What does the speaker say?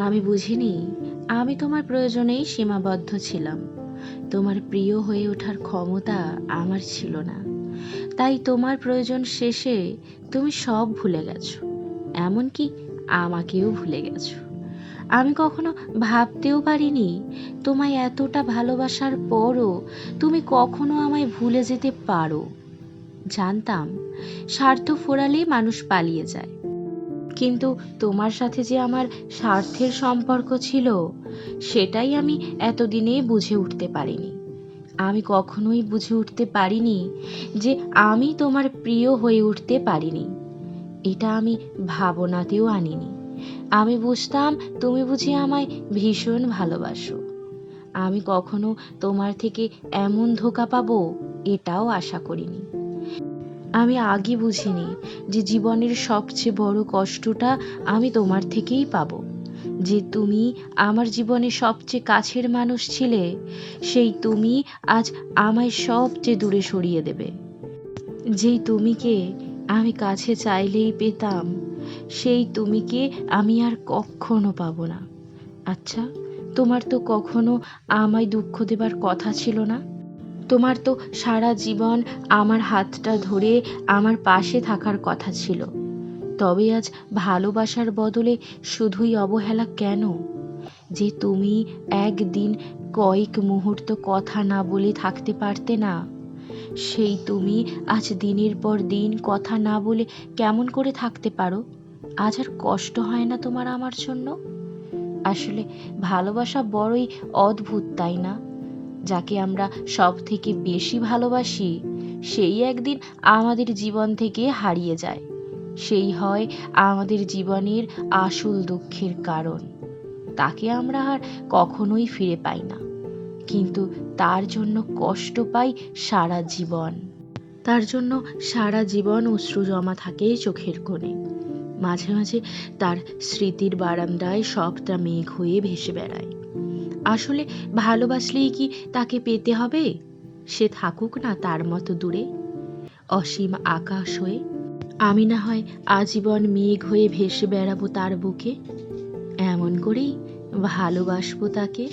আমি বুঝিনি, আমি তোমার প্রয়োজনেই সীমাবদ্ধ ছিলাম। তোমার প্রিয় হয়ে ওঠার ক্ষমতা আমার ছিল না। তাই তোমার প্রয়োজন শেষে তুমি সব ভুলে গেছো, এমনকি আমাকেও ভুলে গেছো। আমি কখনো ভাবতেও পারিনি, তোমায় এতটা ভালোবাসার পরও তুমি কখনো আমায় ভুলে যেতে পারো। জানতাম, স্বার্থ ফোরালেই মানুষ পালিয়ে যায়। কিন্তু তোমার সাথে যে আমার স্বার্থের সম্পর্ক ছিল, সেটাই আমি এতদিনে বুঝে উঠতে পারিনি। আমি কখনোই বুঝে উঠতে পারিনি যে আমি তোমার প্রিয় হয়ে উঠতে পারিনি। এটা আমি ভাবনাতেও আনিনি। আমি বুঝতাম তুমি বুঝি আমায় ভীষণ ভালোবাসো। আমি কখনো তোমার থেকে এমন ধোকা পাবো, এটাও আশা করিনি। আমি আগে বুঝিনি যে জীবনের সবচেয়ে বড় কষ্টটা আমি তোমার থেকেই পাবো। যে তুমি আমার জীবনে সবচেয়ে কাছের মানুষ ছিলে, সেই তুমি আজ আমায় সবচেয়ে দূরে সরিয়ে দেবে। যেই তুমিকে আমি কাছে চাইলেই পেতাম, সেই তুমিকে আমি আর কখনো পাবো না। আচ্ছা তোমার তো কখনো আমায় দুঃখ দেবার কথা ছিল না? তোমার তো সারা জীবন আমার হাতটা ধরে আমার পাশে থাকার কথা ছিল। তবে আজ ভালোবাসার বদলে শুধুই অবহেলা কেন? যে তুমি একদিন কয়েক মুহূর্ত কথা না বলে থাকতে পারতে না, সেই তুমি আজ দিনের পর দিন কথা না বলে কেমন করে থাকতে পারো? আজ আর কষ্ট হয় না তোমার আমার জন্য? আসলে ভালোবাসা বড়ই অদ্ভুত, তাই না? যাকে আমরা সব থেকে বেশি ভালোবাসি, সেই একদিন আমাদের জীবন থেকে হারিয়ে যায়। সেই হয় আমাদের জীবনের আসল দুঃখের কারণ। তাকে আমরা আর কখনোই ফিরে পাই না। কিন্তু তার জন্য কষ্ট পাই সারা জীবন। তার জন্য সারা জীবন অশ্রু জমা থাকে চোখের কোণে। মাঝে মাঝে তার স্মৃতির বারান্দায় সবটা মেঘ হয়ে ভেসে বেড়ায়। আসলে ভালোবাসলেই কি তাকে পেতে হবে? সে থাকুক না তার মতো দূরে। অসীম আকাশ হয়ে আমি না হয় আজীবন মেঘ হয়ে ভেসে বেড়াবো তার বুকে। এমন করেই ভালোবাসবো তাকে।